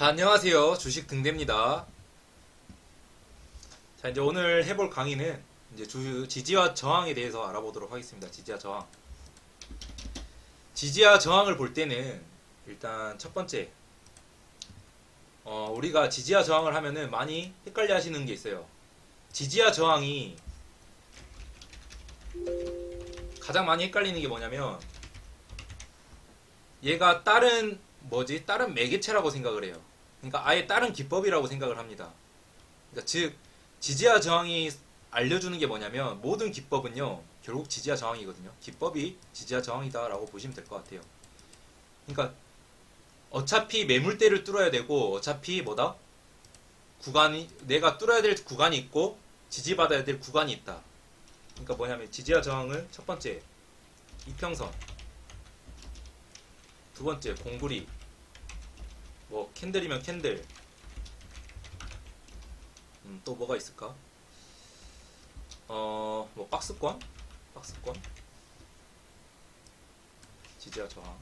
자, 안녕하세요. 주식 등대입니다. 자, 이제 오늘 해볼 강의는 이제 주, 지지와 저항에 대해서 알아보도록 하겠습니다. 지지와 저항. 지지와 저항을 볼 때는 일단 첫 번째, 어, 우리가 지지와 저항을 하면은 많이 헷갈려 하시는 게 있어요. 지지와 저항이 가장 많이 헷갈리는 게 뭐냐면 얘가 다른 뭐지 다른 매개체라고 생각을 해요. 그러니까 아예 다른 기법이라고 생각을 합니다. 그러니까 즉 지지와 저항이 알려주는 게 뭐냐면 모든 기법은요 결국 지지와 저항이거든요. 기법이 지지와 저항이다라고 보시면 될 것 같아요. 그러니까 어차피 매물대를 뚫어야 되고 어차피 뭐다 구간이 내가 뚫어야 될 구간이 있고 지지받아야 될 구간이 있다. 그러니까 뭐냐면 지지와 저항을 첫 번째 이평선 두 번째 공구리 뭐 캔들이면 캔들. 음, 또 뭐가 있을까? 어 뭐 박스권? 박스권? 지지와 저항.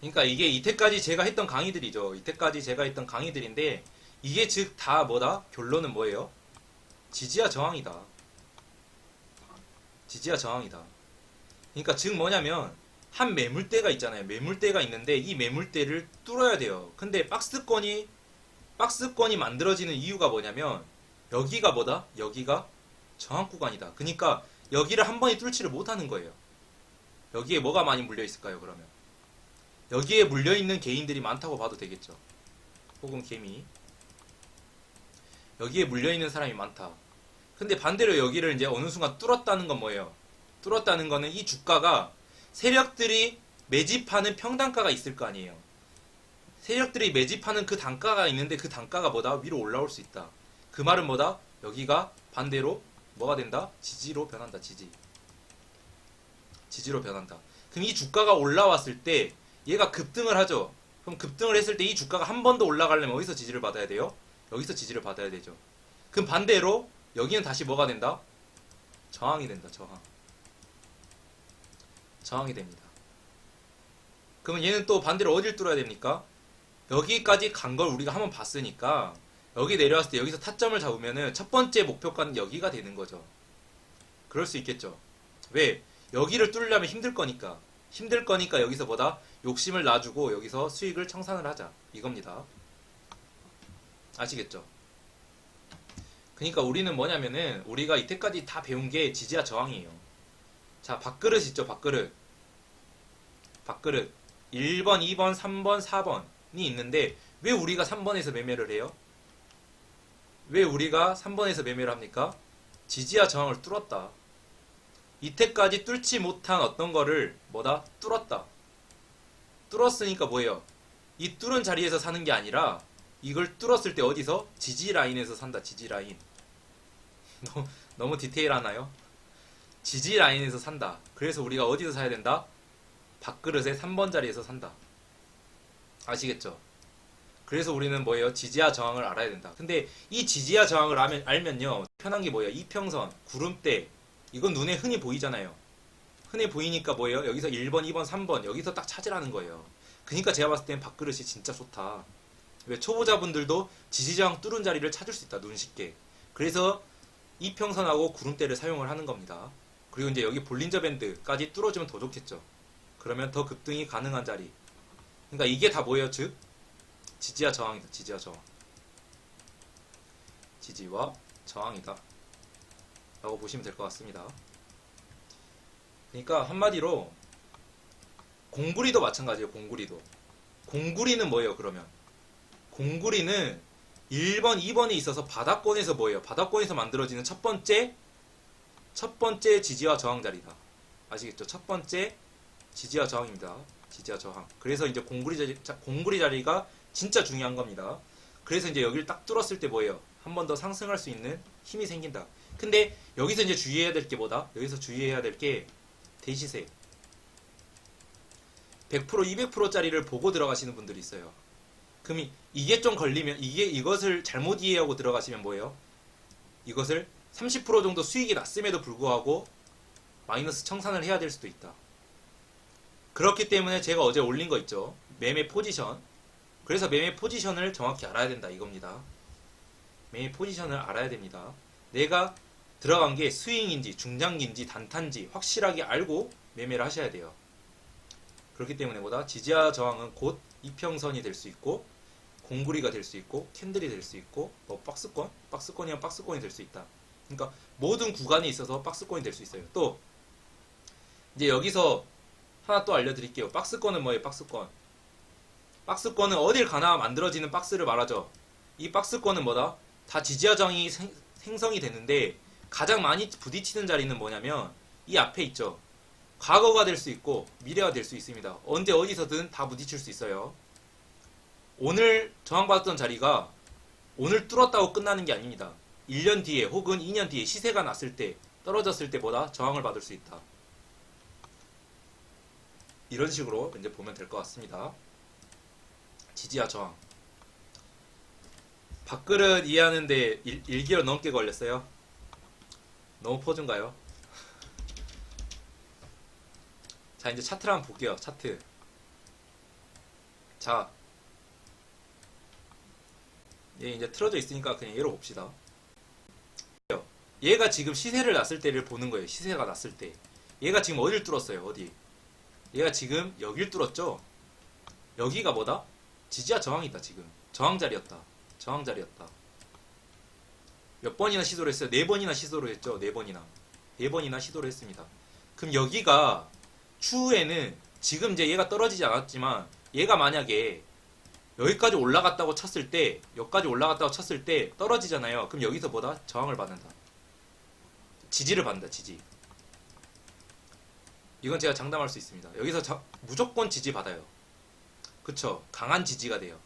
그러니까 이게 이때까지 제가 했던 강의들이죠. 이때까지 제가 했던 강의들인데 이게 즉 다 뭐다? 결론은 뭐예요? 지지와 저항이다. 지지와 저항이다. 그러니까 즉 뭐냐면 한 매물대가 있잖아요. 매물대가 있는데 이 매물대를 뚫어야 돼요. 근데 박스권이 박스권이 만들어지는 이유가 뭐냐면 여기가 뭐다? 여기가 저항 구간이다. 그러니까 여기를 한 번에 뚫지를 못하는 거예요. 여기에 뭐가 많이 물려 있을까요? 그러면 여기에 물려 있는 개인들이 많다고 봐도 되겠죠. 혹은 개미 여기에 물려 있는 사람이 많다. 근데 반대로 여기를 이제 어느 순간 뚫었다는 건 뭐예요? 뚫었다는 거는 이 주가가 세력들이 매집하는 평단가가 있을 거 아니에요. 세력들이 매집하는 그 단가가 있는데 그 단가가 뭐다? 위로 올라올 수 있다. 그 말은 뭐다? 여기가 반대로 뭐가 된다? 지지로 변한다. 지지. 지지로 변한다. 그럼 이 주가가 올라왔을 때 얘가 급등을 하죠. 그럼 급등을 했을 때 이 주가가 한 번 더 올라가려면 어디서 지지를 받아야 돼요? 여기서 지지를 받아야 되죠. 그럼 반대로 여기는 다시 뭐가 된다? 저항이 된다. 저항. 저항이 됩니다. 그러면 얘는 또 반대로 어딜 뚫어야 됩니까? 여기까지 간 걸 우리가 한번 봤으니까 여기 내려왔을 때 여기서 타점을 잡으면은 첫 번째 목표가는 여기가 되는 거죠. 그럴 수 있겠죠. 왜? 여기를 뚫으려면 힘들 거니까. 힘들 거니까 여기서 보다 욕심을 놔주고 여기서 수익을 청산을 하자. 이겁니다. 아시겠죠? 그러니까 우리는 뭐냐면은 우리가 이때까지 다 배운 게 지지와 저항이에요. 자, 밥그릇 있죠, 밥그릇. 밥그릇. 1번, 2번, 3번, 4번이 있는데 왜 우리가 3번에서 매매를 해요? 왜 우리가 3번에서 매매를 합니까? 지지와 저항을 뚫었다. 이때까지 뚫지 못한 어떤 거를 뭐다? 뚫었다. 뚫었으니까 뭐예요? 이 뚫은 자리에서 사는 게 아니라 이걸 뚫었을 때 어디서? 지지 라인에서 산다. 지지 라인. 너무, 디테일하나요? 지지 라인에서 산다. 그래서 우리가 어디서 사야 된다? 밥그릇의 3번 자리에서 산다. 아시겠죠? 그래서 우리는 뭐예요? 지지와 저항을 알아야 된다. 근데 이 지지와 저항을 알면, 알면요. 편한 게 뭐예요? 이평선, 구름대. 이건 눈에 흔히 보이잖아요. 흔히 보이니까 뭐예요? 여기서 1번, 2번, 3번. 여기서 딱 찾으라는 거예요. 그러니까 제가 봤을 땐 밥그릇이 진짜 좋다. 왜 초보자분들도 지지저항 뚫은 자리를 찾을 수 있다. 눈 쉽게. 그래서 이평선하고 구름대를 사용을 하는 겁니다. 그리고 이제 여기 볼린저 밴드까지 뚫어주면 더 좋겠죠. 그러면 더 급등이 가능한 자리. 그러니까 이게 다 뭐예요? 즉 지지와 저항이다. 지지와 저항. 지지와 저항이다. 라고 보시면 될 것 같습니다. 그러니까 한마디로 공구리도 마찬가지예요. 공구리도. 공구리는 뭐예요? 그러면 공구리는 1번, 2번이 있어서 바닥권에서 뭐예요? 바닥권에서 만들어지는 첫 번째 첫 번째 지지와 저항 자리다. 아시겠죠? 첫 번째 지지와 저항입니다. 지지와 저항. 그래서 이제 공구리 자리, 자, 공구리 자리가 진짜 중요한 겁니다. 그래서 이제 여기를 딱 뚫었을 때 뭐예요? 한 번 더 상승할 수 있는 힘이 생긴다. 근데 여기서 이제 주의해야 될 게 뭐다? 여기서 주의해야 될 게 대시세. 100% 200%짜리를 보고 들어가시는 분들이 있어요. 그럼 이- 이게 좀 걸리면 이게 이것을 잘못 이해하고 들어가시면 뭐예요? 이것을 30% 정도 수익이 났음에도 불구하고 마이너스 청산을 해야 될 수도 있다. 그렇기 때문에 제가 어제 올린 거 있죠. 매매 포지션. 그래서 매매 포지션을 정확히 알아야 된다 이겁니다. 매매 포지션을 알아야 됩니다. 내가 들어간 게 스윙인지 중장기인지 단타인지 확실하게 알고 매매를 하셔야 돼요. 그렇기 때문에 보다 지지와 저항은 곧 이평선이 될 수 있고 공구리가 될 수 있고 캔들이 될 수 있고 뭐 박스권, 박스권이면 박스권이 될 수 있다. 그러니까 모든 구간에 있어서 박스권이 될 수 있어요. 또 이제 여기서 하나 또 알려드릴게요. 박스권은 뭐예요? 박스권. 박스권은 어딜 가나 만들어지는 박스를 말하죠. 이 박스권은 뭐다? 다 지지와 저항이 생, 생성이 되는데 가장 많이 부딪히는 자리는 뭐냐면 이 앞에 있죠. 과거가 될 수 있고 미래가 될 수 있습니다. 언제 어디서든 다 부딪힐 수 있어요. 오늘 저항받았던 자리가 오늘 뚫었다고 끝나는 게 아닙니다. 1년 뒤에 혹은 2년 뒤에 시세가 났을 때 떨어졌을 때보다 저항을 받을 수 있다. 이런 식으로 이제 보면 될 것 같습니다. 지지와 저항. 밥그릇 이해하는데 1, 1개월 넘게 걸렸어요. 너무 퍼준가요? 자, 이제 차트를 한번 볼게요. 차트. 자. 얘 이제 틀어져 있으니까 그냥 얘로 봅시다. 얘가 지금 시세를 났을 때를 보는 거예요. 시세가 났을 때. 얘가 지금 어딜 뚫었어요? 어디? 얘가 지금 여길 뚫었죠? 여기가 뭐다? 지지와 저항이다, 지금. 저항 자리였다. 저항 자리였다. 몇 번이나 시도를 했어요? 네 번이나 시도를 했죠? 네 번이나. 네 번이나 시도를 했습니다. 그럼 여기가 추후에는 지금 이제 얘가 떨어지지 않았지만 얘가 만약에 여기까지 올라갔다고 쳤을 때 여기까지 올라갔다고 쳤을 때 떨어지잖아요. 그럼 여기서 뭐다? 저항을 받는다. 지지를 받는다. 지지. 이건 제가 장담할 수 있습니다. 여기서 자- 무조건 지지 받아요. 그쵸? 강한 지지가 돼요.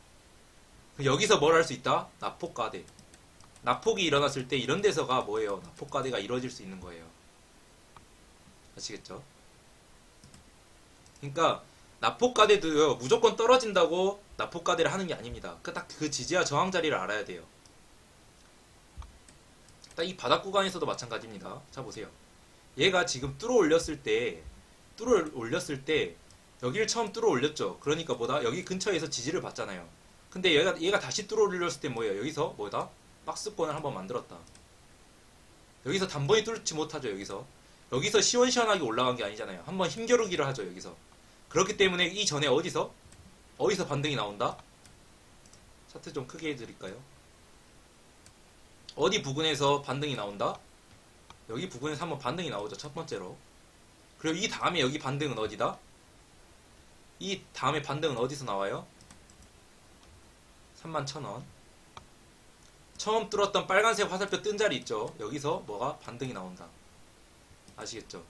여기서 뭘 할 수 있다? 나폭과대. 나폭이 일어났을 때 이런 데서가 뭐예요? 나폭과대가 이루어질 수 있는 거예요. 아시겠죠? 그러니까 나폭과대도요 무조건 떨어진다고 나폭과대를 하는 게 아닙니다. 그 딱 그 지지와 저항 자리를 알아야 돼요. 딱 이 바닥 구간에서도 마찬가지입니다. 자 보세요. 얘가 지금 뚫어 올렸을 때 뚫어 올렸을 때 여기를 처음 뚫어 올렸죠. 그러니까 뭐다? 여기 근처에서 지지를 받잖아요. 근데 얘가 얘가 다시 뚫어 올렸을 때 뭐예요? 여기서 뭐다? 박스권을 한번 만들었다. 여기서 단번에 뚫지 못하죠. 여기서 여기서 시원시원하게 올라간 게 아니잖아요. 한번 힘겨루기를 하죠. 여기서 그렇기 때문에 이 전에 어디서 어디서 반등이 나온다? 차트 좀 크게 해드릴까요? 어디 부근에서 반등이 나온다? 여기 부근에서 한번 반등이 나오죠. 첫 번째로. 그리고 이 다음에 여기 반등은 어디다? 이 다음에 반등은 어디서 나와요? 31,000원. 처음 뚫었던 빨간색 화살표 뜬 자리 있죠? 여기서 뭐가 반등이 나온다. 아시겠죠?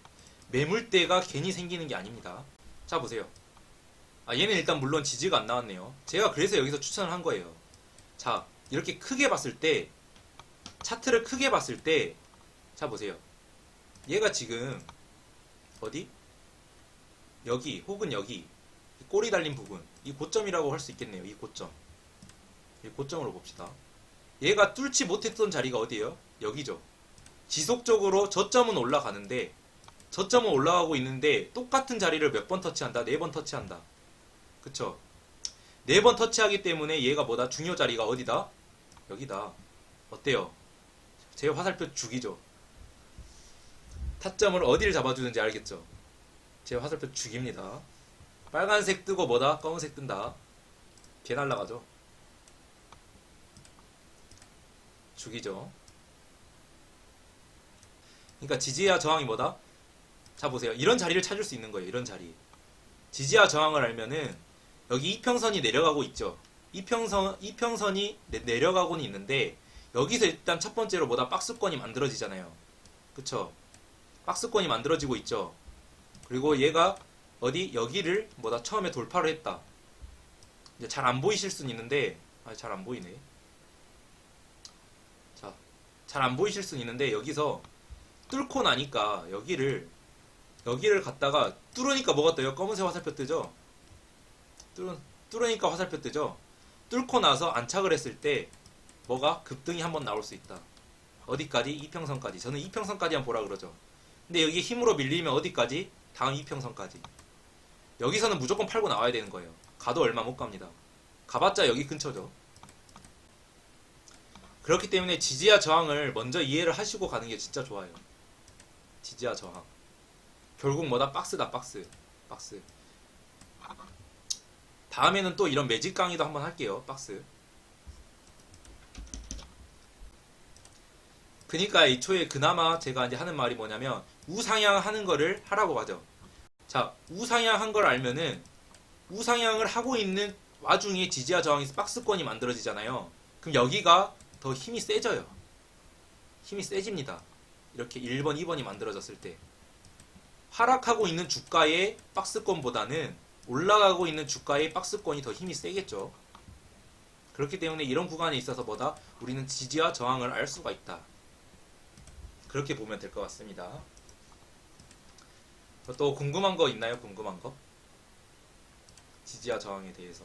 매물대가 괜히 생기는 게 아닙니다. 자, 보세요. 아, 얘는 일단 물론 지지가 안 나왔네요. 제가 그래서 여기서 추천을 한 거예요. 자, 이렇게 크게 봤을 때, 차트를 크게 봤을 때, 자, 보세요. 얘가 지금, 어디? 여기, 혹은 여기, 이 꼬리 달린 부분, 이 고점이라고 할 수 있겠네요. 이 고점. 이 고점으로 봅시다. 얘가 뚫지 못했던 자리가 어디예요? 여기죠. 지속적으로 저점은 올라가는데, 저점은 올라가고 있는데, 똑같은 자리를 몇 번 터치한다? 네 번 터치한다. 그쵸? 네 번 터치하기 때문에 얘가 뭐다? 중요 자리가 어디다? 여기다. 어때요? 제 화살표 죽이죠. 타점을 어디를 잡아주는지 알겠죠? 제 화살표 죽입니다. 빨간색 뜨고 뭐다? 검은색 뜬다. 개 날라가죠. 죽이죠. 그러니까 지지와 저항이 뭐다? 자 보세요. 이런 자리를 찾을 수 있는 거예요. 이런 자리. 지지와 저항을 알면은 여기 이평선이 내려가고 있죠. 이평선 이평선이 내, 내려가고는 있는데 여기서 일단 첫 번째로 뭐다 박스권이 만들어지잖아요. 그쵸? 박스권이 만들어지고 있죠. 그리고 얘가 어디 여기를 뭐다 처음에 돌파를 했다. 이제 잘 안 보이실 수는 있는데 아, 잘 안 보이네. 자, 잘 안 보이실 수는 있는데 여기서 뚫고 나니까 여기를 여기를 갔다가 뚫으니까 뭐가 떠요? 검은색 화살표 뜨죠? 뚫, 뚫으니까 화살표 뜨죠? 뚫고 나서 안착을 했을 때 뭐가 급등이 한번 나올 수 있다. 어디까지? 이평선까지. 저는 이평선까지만 보라 그러죠. 근데 여기 힘으로 밀리면 어디까지? 다음 이평선까지. 여기서는 무조건 팔고 나와야 되는 거예요. 가도 얼마 못 갑니다. 가봤자 여기 근처죠. 그렇기 때문에 지지와 저항을 먼저 이해를 하시고 가는 게 진짜 좋아요. 지지와 저항. 결국 뭐다 박스다 박스. 박스. 다음에는 또 이런 매직 강의도 한번 할게요. 박스. 그니까 애초에 그나마 제가 이제 하는 말이 뭐냐면 우상향 하는 거를 하라고 하죠. 자, 우상향 한 걸 알면은 우상향을 하고 있는 와중에 지지와 저항에서 박스권이 만들어지잖아요. 그럼 여기가 더 힘이 세져요. 힘이 세집니다. 이렇게 1번, 2번이 만들어졌을 때. 하락하고 있는 주가의 박스권보다는 올라가고 있는 주가의 박스권이 더 힘이 세겠죠. 그렇기 때문에 이런 구간에 있어서 뭐다? 우리는 지지와 저항을 알 수가 있다. 그렇게 보면 될 것 같습니다. 또 궁금한 거 있나요? 궁금한 거? 지지와 저항에 대해서.